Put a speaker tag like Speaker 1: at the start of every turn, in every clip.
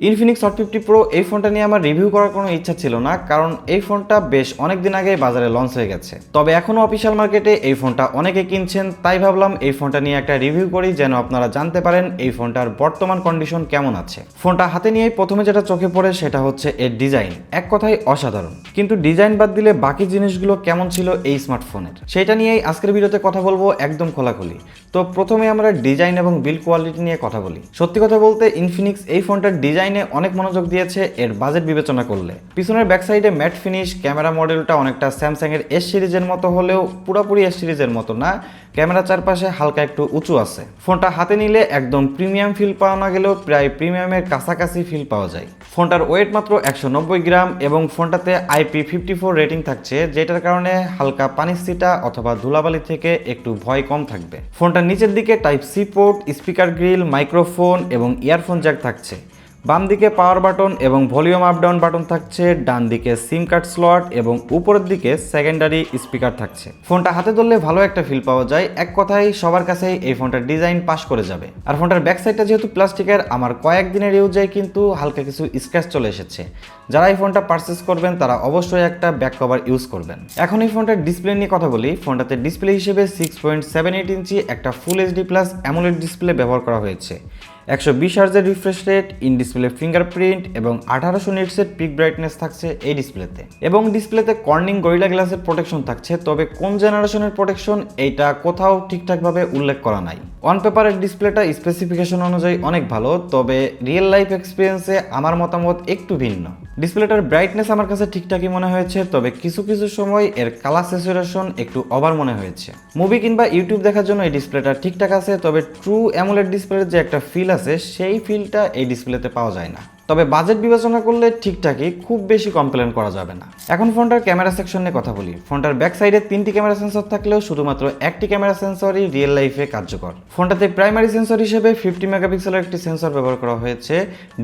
Speaker 1: Infinix Hot fifty pro এই ফোনটা নিয়ে আমার রিভিউ করার কোনো ইচ্ছা ছিল না, কারণ এই ফোনটা বেশ অনেক দিন আগে বাজারে লঞ্চ হয়ে গেছে। তবে এখনও অফিসিয়াল মার্কেটে এই ফোনটা অনেকে কিনছেন, তাই ভাবলাম এই ফোনটা নিয়ে একটা রিভিউ করি যেন আপনারা জানতে পারেন এই ফোনটার বর্তমান কন্ডিশন কেমন আছে। ফোনটা হাতে নিয়েই প্রথমে যেটা চোখে পড়ে সেটা হচ্ছে এর ডিজাইন এক কথায় অসাধারণ। কিন্তু ডিজাইন বাদ দিলে বাকি জিনিসগুলো কেমন ছিল এই স্মার্টফোনের সেটা নিয়েই আজকের ভিডিওতে কথা বলব একদম খোলাখুলি। তো প্রথমে আমরা ডিজাইন এবং বিল কোয়ালিটি নিয়ে কথা বলি। সত্যি কথা বলতে ইনফিনিক্স এই ফোনটার ডিজাইনে অনেক মনোযোগ দিয়েছে, এর বাজেট বিবেচনা করলে। পিছনের ব্যাক সাইডে ম্যাট ফিনিশ, ক্যামেরা মডেলটা অনেকটা স্যামসাং এর এস সিরিজের মতো হলেও পুরোপুরি এস সিরিজের মতো না, ক্যামেরা চারপাশে হালকা একটু উঁচু আছে। ফোনটা হাতে নিলে একদম প্রিমিয়াম ফিল পাওয়া না গেলেও প্রায় প্রিমিয়ামের কাছাকাছি ফিল পাওয়া যায়। ফোনটার ওয়েট মাত্র একশো নব্বই গ্রাম এবং ফোনটাতে আইপি ফিফটি রেটিং থাকছে, যেটার কারণে হালকা পানির সিটা অথবা ধুলাবালি থেকে একটু ভয় কম থাকবে। ফোনটার নিচের দিকে type C port speaker grill microphone এবং ইয়ারফোন জ্যাক থাকছে। বাম দিকে পাওয়ার বাটন এবং ভলিউম আপ ডাউন বাটন থাকছে ডান দিকে সিম কার্ড স্লট এবং উপরের দিকে সেকেন্ডারি স্পিকার থাকছে। ফোনটা হাতে ধরলে ভালো একটা ফিল পাওয়া যায়। এক কথায়, সবার কাছেই এই ফোনটার ডিজাইন পাস করে যাবে। আর ফোনটার ব্যাক সাইডটা যেহেতু প্লাস্টিকের, আমার কয়েকদিনের ইউজে কিন্তু হালকা কিছু স্ক্র্যাচ চলে এসেছে। যারা এই ফোনটা পারচেস করবেন, তারা অবশ্যই একটা ব্যাক কভার ইউজ করবেন। এখন এই ফোনটার ডিসপ্লে নিয়ে কথা বলি। ফোনটাতে ডিসপ্লে হিসেবে সিক্স পয়েন্ট সেভেন এইট ইঞ্চি একটা full HD plus AMOLED display ব্যবহার করা হয়েছে। একশো বিশ হার্জের refresh rate in display fingerprint এবং আঠারোশো নিটসের পিক ব্রাইটনেস থাকছে এই ডিসপ্লেতে এবং ডিসপ্লেতে কর্নিং গরিলা গ্লাসের প্রোটেকশন থাকছে, তবে কোন জেনারেশনের প্রোটেকশন এইটা কোথাও ঠিকঠাকভাবে উল্লেখ করা নাই। অন পেপারের ডিসপ্লেটা স্পেসিফিকেশন অনুযায়ী অনেক ভালো, তবে রিয়েল লাইফ এক্সপিরিয়েন্সে আমার মতামত একটু ভিন্ন। ডিসপ্লেটার ব্রাইটনেস আমার কাছে ঠিকঠাকই মনে হয়েছে, তবে কিছু কিছু সময় এর কালার স্যাচুরেশন একটু ওভার মনে হয়েছে। মুভি কিংবা ইউটিউব দেখার জন্য এই ডিসপ্লেটা ঠিকঠাক আছে, তবে ট্রু অ্যামোলেড ডিসপ্লের যে একটা ফিল আছে, সেই ফিলটা এই ডিসপ্লেতে পাওয়া যায় না। তবে বাজেট বিবেচনা করলে ঠিকঠাকই খুব বেশি কমপ্লেন করা যাবে না। এখন ফোনটার ক্যামেরা সেকশন নিয়ে কথা বলি। ফোনটার ব্যাক সাইডে তিনটি ক্যামেরা সেন্সর থাকলেও শুধুমাত্র একটি ক্যামেরা সেন্সরই রিয়েল লাইফে কার্যকর। ফোনটাতে প্রাইমারি সেন্সর হিসেবে ফিফটি মেগাপিক্সেলের একটি সেন্সর ব্যবহার করা হয়েছে।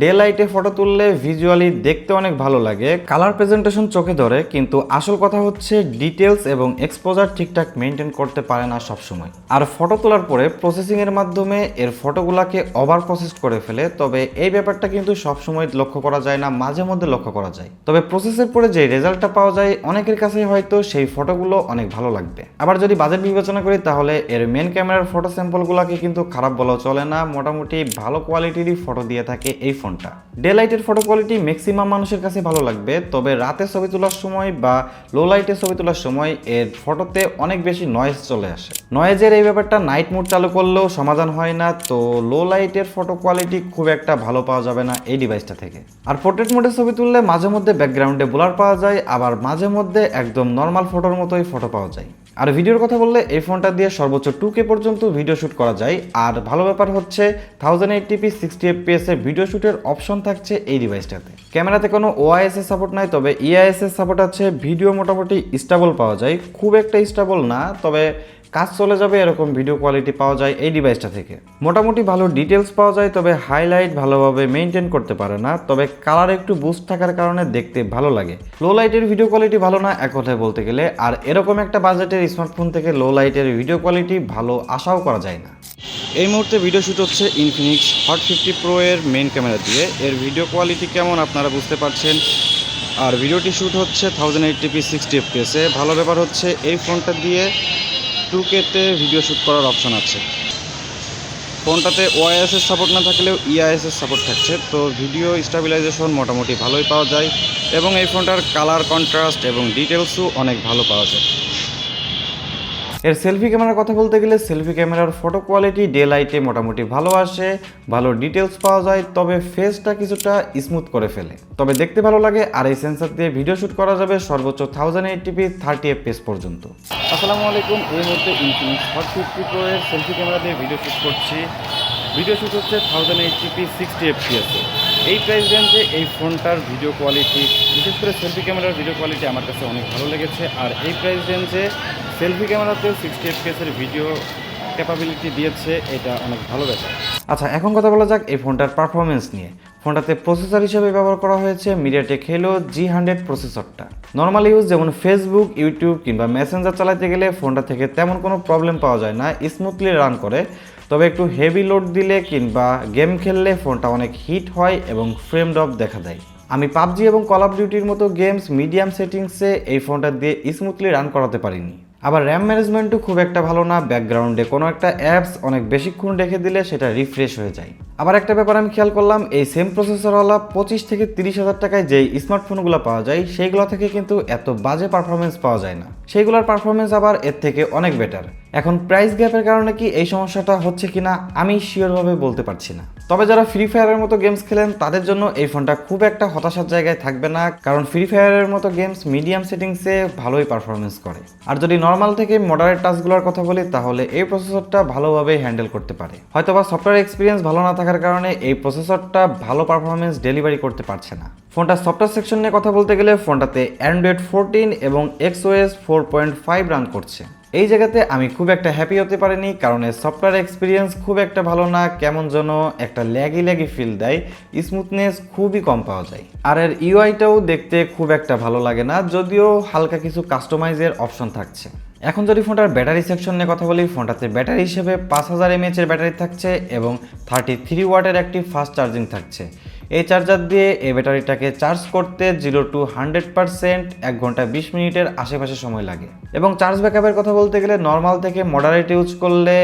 Speaker 1: ডে লাইটে ফটো তুললে ভিজুয়ালি দেখতে অনেক ভালো লাগে কালার প্রেজেন্টেশন চোখে ধরে, কিন্তু আসল কথা হচ্ছে ডিটেলস এবং এক্সপোজার ঠিকঠাক মেনটেন করতে পারে না সবসময়। আর ফটো তোলার পরে প্রসেসিং এর মাধ্যমে এর ফটোগুলাকে ওভার প্রসেসড করে ফেলে, তবে এই ব্যাপারটা কিন্তু সবসময় লক্ষ্য করা যায় না, মাঝে মধ্যে লক্ষ্য করা যায়। তবে প্রসেসের পরে যে রেজাল্টটা পাওয়া যায়, অনেকের কাছেই হয়তো সেই ফটোগুলো অনেক ভালো লাগবে। আবার যদি বাজেট বিবেচনা করি, তাহলে এর মেন ক্যামেরার ফটো স্যাম্পলগুলোকে কিন্তু খারাপ বলা চলে না, মোটামুটি ভালো কোয়ালিটিরই ফটো দিয়ে থাকে এই ফোনটা ডে লাইটের ফটো কোয়ালিটি ম্যাক্সিমাম মানুষের কাছে ভালো লাগবে, তবে রাতে ছবি তোলার সময় বা লো লাইটে ছবি তোলার সময় এর ফটোতে অনেক বেশি নয়েজ চলে আসে। নয়েজের এই ব্যাপারটা নাইট মোড চালু করলেও সমাধান হয় না, তো লো লাইটের ফটো কোয়ালিটি খুব একটা ভালো পাওয়া যাবে না এই ডিভাইসটা থেকে। আর পোর্ট্রেট মোডে ছবি তুললে মাঝে মধ্যে ব্যাকগ্রাউন্ডে ব্লার পাওয়া যায়, আবার মাঝে মধ্যে একদম নর্মাল ফটোর মতোই ফটো পাওয়া যায়। আর ভিডিওর কথা বললে এই ফোনটা দিয়ে সর্বোচ্চ টু কে পর্যন্ত ভিডিও শ্যুট করা যায়। আর ভালো ব্যাপার হচ্ছে thousand eighty p sixty FPS এর ভিডিও শ্যুটের অপশন থাকছে এই ডিভাইসটাতে ক্যামেরাতে কোনো ওআইএস এর সাপোর্ট নাই, তবে ইআইএস এর সাপোর্ট আছে ভিডিও মোটামুটি স্টেবল পাওয়া যায়। খুব একটা স্টেবল না, তবে কাজ চলে যাবে, এরকম ভিডিও কোয়ালিটি পাওয়া যায় এই ডিভাইসটা থেকে। মোটামুটি ভালো ডিটেলস পাওয়া যায়, তবে হাইলাইট ভালোভাবে মেনটেন করতে পারে না, তবে কালার একটু বুস্ট থাকার কারণে দেখতে ভালো লাগে। লো লাইটের ভিডিও কোয়ালিটি ভালো না, এক কথায় বলতে গেলে, আর এরকম একটা বাজেটের স্মার্টফোন থেকে লো লাইটের ভিডিও কোয়ালিটি ভালো আশাও করা যায় না। এই মুহূর্তে ভিডিও শ্যুট হচ্ছে ইনফিনিক্স হট ফিফটি প্রো এর মেন ক্যামেরা দিয়ে। এর ভিডিও কোয়ালিটি কেমন আপনারা বুঝতে পারছেন? আর ভিডিওটি শ্যুট হচ্ছে থাউজেন্ড এইটটিপি সিক্সটি এফপিএসে ভালো ব্যাপার হচ্ছে, এই ফোনটা দিয়ে টু কেতে ভিডিও শ্যুট করার অপশন আছে। ফোনটাতে ওআইএসের সাপোর্ট না থাকলেও ইআইএসের সাপোর্ট থাকছে। তো ভিডিও স্টাবিলাইজেশন মোটামুটি ভালোই পাওয়া যায় এবং এই ফোনটার কালার কন্ট্রাস্ট এবং ডিটেলসও অনেক ভালো পাওয়া যায়। এর সেলফি ক্যামেরার কথা বলতে গেলে সেলফি ক্যামেরার ফটো কোয়ালিটি ডে লাইটে মোটামুটি ভালো আসে, ভালো ডিটেলস পাওয়া যায়, তবে ফেসটা কিছুটা স্মুথ করে ফেলে। তবে দেখতে ভালো লাগে আর এই সেন্সার দিয়ে ভিডিও শ্যুট করা যাবে সর্বোচ্চ থাউজেন্ড এইটটিপি থার্টি এফপিএস পর্যন্ত। আসসালামু আলাইকুম, এই মুহূর্তে ইনফিনিক্স হট ফিফটি প্রো এর সেলফি ক্যামেরা দিয়ে ভিডিও শ্যুট করছি। ভিডিও শ্যুট হচ্ছে থাউজেন্ড এইটটিপি সিক্সটি এফপিএসে এই প্রাইস রেঞ্জে এই ফোনটার ভিডিও কোয়ালিটি বিশেষ করে সেলফি ক্যামেরার ভিডিও কোয়ালিটি আমার কাছে অনেক ভালো লেগেছে। আর এই প্রাইস রেঞ্জে সেলফি ক্যামেরাতেও সিক্সটি এফপিএসের ভিডিও ক্যাপাবিলিটি দিয়েছে, এটা অনেক ভালো ব্যাপার। আচ্ছা এখন কথা বলা যাক এই ফোনটার পারফরমেন্স নিয়ে। ফোনটাতে প্রসেসর হিসেবে ব্যবহার করা হয়েছে মিডিয়াটেক হেলো জি হান্ড্রেড প্রসেসরটা নর্মাল ইউজ যেমন ফেসবুক ইউটিউব কিংবা মেসেঞ্জার চালাতে গেলে ফোনটা থেকে তেমন কোনো প্রবলেম পাওয়া যায় না। স্মুথলি রান করে। তবে একটু হেভি লোড দিলে কিংবা গেম খেললে ফোনটা অনেক হিট হয় এবং ফ্রেম ড্রপ দেখা দেয়। আমি পাবজি এবং কল অফ ডিউটির মতো গেমস মিডিয়াম সেটিংসে এই ফোনটা দিয়ে স্মুথলি রান করাতে পারিনি। আবার র্যাম ম্যানেজমেন্টও খুব একটা ভালো না ব্যাকগ্রাউন্ডে কোনো একটা অ্যাপস অনেক বেশিক্ষণ রেখে দিলে সেটা রিফ্রেশ হয়ে যায়। আবার একটা ব্যাপার আমি খেয়াল করলাম, এই সেম প্রসেসরওয়ালা পঁচিশ থেকে তিরিশ হাজার টাকায় যেই স্মার্টফোনগুলো পাওয়া যায়, সেইগুলো থেকে কিন্তু এত বাজে পারফরমেন্স পাওয়া যায় না। সেইগুলোর পারফরমেন্স আবার এর থেকে অনেক বেটার এখন প্রাইস গ্যাপের কারণে কি এই সমস্যাটা হচ্ছে কিনা, আমি শিওরভাবে বলতে পারছি না। তবে যারা ফ্রি ফায়ারের মতো গেমস খেলেন, তাদের জন্য এই ফোনটা খুব একটা হতাশার জায়গায় থাকবে না, কারণ ফ্রি ফায়ারের মতো গেমস মিডিয়াম সেটিংসে ভালোই পারফরমেন্স করে। আর যদি নর্মাল থেকে মডারেট টাচগুলোর কথা বলি, তাহলে এই প্রসেসরটা ভালোভাবে হ্যান্ডেল করতে পারে। হয়তোবা সফটওয়্যার এক্সপিরিয়েন্স ভালো না থাকার কারণে এই প্রসেসরটা ভালো পারফরমেন্স ডেলিভারি করতে পারছে না। ফোনটা সফটওয়্যার সেকশন নিয়ে কথা বলতে গেলে, ফোনটাতে অ্যান্ড্রয়েড ফোরটিন এবং XOS four point five run করছে। এই জায়গাতে আমি খুব একটা হ্যাপি হতে পারিনি, কারণ এর সফটওয়্যার এক্সপিরিয়েন্স খুব একটা ভালো না, কেমন যেন একটা ল্যাগি ল্যাগি ফিল দেয় স্মুথনেস খুবই কম পাওয়া যায়। আর এর ইউআইটাও দেখতে খুব একটা ভালো লাগে না, যদিও হালকা কিছু কাস্টমাইজের অপশন থাকছে। এখন যদি ফোনটার ব্যাটারি সেকশন নিয়ে কথা বলি, ফোনটাতে ব্যাটারি হিসেবে পাঁচ হাজার এমএএচ এর ব্যাটারি থাকছে এবং থার্টি থ্রি ওয়াটের একটি ফাস্ট চার্জিং থাকছে। এই চার্জার দিয়ে এই ব্যাটারিটাকে চার্জ করতে জিরো টু হান্ড্রেড পারসেন্ট এক ঘণ্টা বিশ মিনিটের আশেপাশে সময় লাগে। এবং চার্জ ব্যাকআপের কথা বলতে গেলে নর্মাল থেকে মডারেট ইউজ করলে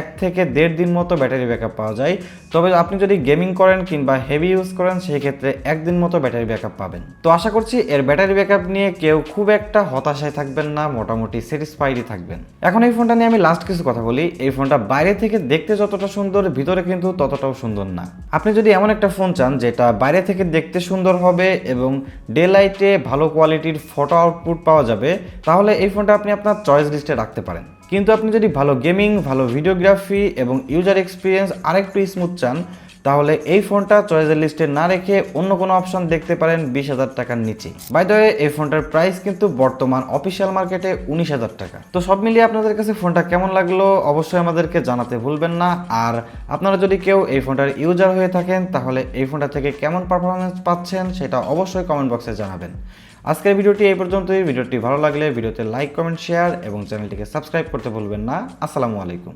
Speaker 1: এক থেকে দেড় দিন মতো ব্যাটারি ব্যাকআপ পাওয়া যায়। তবে আপনি যদি গেমিং করেন কিংবা হেভি ইউজ করেন সেই ক্ষেত্রে একদিন মতো ব্যাটারি ব্যাকআপ পাবেন। তো আশা করছি এর ব্যাটারি ব্যাকআপ নিয়ে কেউ খুব একটা হতাশায় থাকবেন না, মোটামুটি স্যাটিসফাইডই থাকবেন। এখন এই ফোনটা নিয়ে আমি লাস্ট কিছু কথা বলি। এই ফোনটা বাইরে থেকে দেখতে যতটা সুন্দর, ভিতরে কিন্তু ততটাও সুন্দর না। আপনি যদি এমন একটা ফোন চান যেটা বাইরে থেকে দেখতে সুন্দর হবে এবং ডে লাইটে ভালো কোয়ালিটির ফটো আউটপুট পাওয়া যাবে, তাহলে এই ফোনটা আপনি আপনার চয়েস লিস্টে রাখতে পারেন। কিন্তু আপনি যদি ভালো গেমিং ভালো ভিডিওগ্রাফি এবং ইউজার এক্সপিরিয়েন্স আরেকটু স্মুথ চান তাহলে এই ফোনটা চয়েসের লিস্টে না রেখে অন্য কোনো অপশন দেখতে পারেন বিশ হাজার টাকার নিচে। বাই দ্য এই ফোনটার প্রাইস কিন্তু বর্তমান অফিসিয়াল মার্কেটে উনিশ হাজার টাকা। তো সব মিলিয়ে আপনাদের কাছে ফোনটা কেমন লাগল অবশ্যই আমাদেরকে জানাতে ভুলবেন না। আর আপনারা যদি কেউ এই ফোনটার ইউজার হয়ে থাকেন, তাহলে এই ফোনটা থেকে কেমন পারফরমেন্স পাচ্ছেন সেটা অবশ্যই কমেন্ট বক্সে জানাবেন। আজকের ভিডিওটি এই পর্যন্তই। ভিডিওটি ভালো লাগলে ভিডিওতে লাইক কমেন্ট শেয়ার এবং চ্যানেলটিকে সাবস্ক্রাইব করতে ভুলবেন না। আসসালামু আলাইকুম।